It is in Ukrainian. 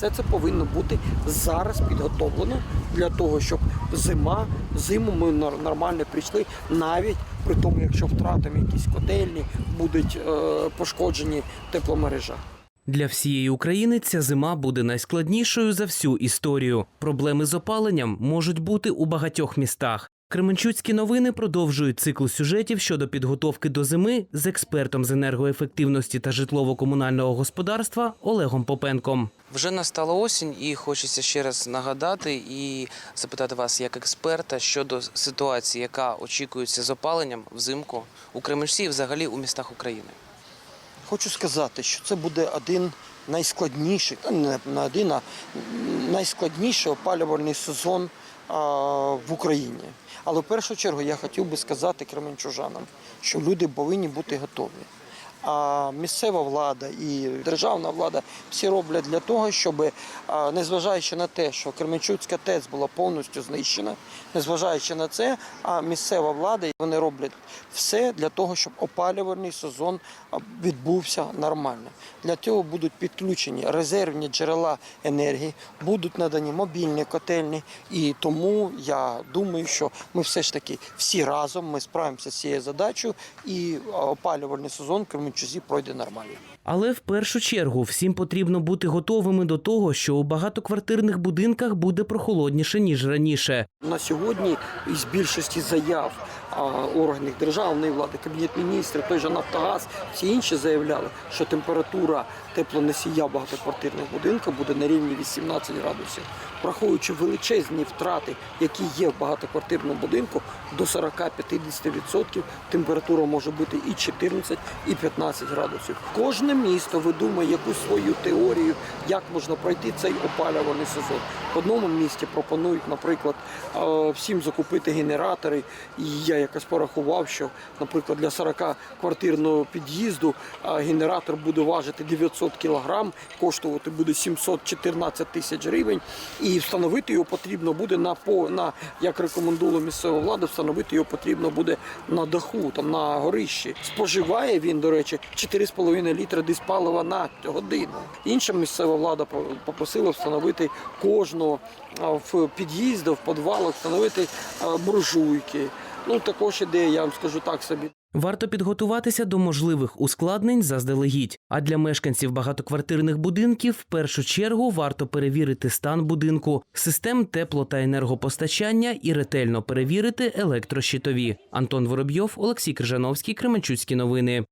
Все це повинно бути зараз підготовлено для того, щоб зима, зиму ми нормально прийшли, навіть при тому, якщо втратимо якісь котельні, будуть е, пошкоджені тепломережа. Для всієї України ця зима буде найскладнішою за всю історію. Проблеми з опаленням можуть бути у багатьох містах. Кременчуцькі новини продовжують цикл сюжетів щодо підготовки до зими з експертом з енергоефективності та житлово-комунального господарства Олегом Попенком. Вже настала осінь, і хочеться ще раз нагадати і запитати вас як експерта щодо ситуації, яка очікується з опаленням взимку у Кременчуці і взагалі у містах України. Хочу сказати, що це буде один найскладніший, не один, а найскладніший опалювальний сезон в Україні. Але в першу чергу я хотів би сказати кременчужанам, що люди повинні бути готові. А місцева влада і державна влада всі роблять для того, щоб, а, незважаючи на те, що Кременчуцька ТЕЦ була повністю знищена, незважаючи на це, а місцева влада вони роблять все для того, щоб опалювальний сезон відбувся нормально. Для цього будуть підключені резервні джерела енергії, будуть надані мобільні котельні. І тому я думаю, що ми все ж таки всі разом ми справимося з цією задачею, і опалювальний сезон в Кременчузі пройде нормально. Але в першу чергу всім потрібно бути готовими до того, що у багатоквартирних будинках буде прохолодніше ніж раніше. На сьогодні із більшості заяв органів державної влади, кабінет міністрів, той же Нафтогаз, всі інші заявляли, що температура теплоносія багатоквартирних будинків буде на рівні 18 градусів, враховуючи величезні втрати, які є в багатоквартирному будинку, до 40-50% температура може бути і 14, і 15 градусів. Кожне місто видумає якусь свою теорію, як можна пройти цей опалювальний сезон. В одному місті пропонують, наприклад, всім закупити генератори. Якось порахував, що, наприклад, для 40-квартирного під'їзду генератор буде важити 900 кг, коштувати буде 714 тисяч гривень. І встановити його потрібно буде на по на як рекомендувала місцева влада, встановити його потрібно буде на даху, там на горищі. Споживає він, до речі, 4,5 літра диспалива на годину. Інша місцева влада попросила встановити кожного в під'їздах, в підвалах, встановити буржуйки. Ну також ідея, я вам скажу так собі. Варто підготуватися до можливих ускладнень заздалегідь. А для мешканців багатоквартирних будинків в першу чергу варто перевірити стан будинку, систем тепло та енергопостачання і ретельно перевірити електрощитові. Антон Воробйов, Олексій Крижановський, Кременчуцькі новини.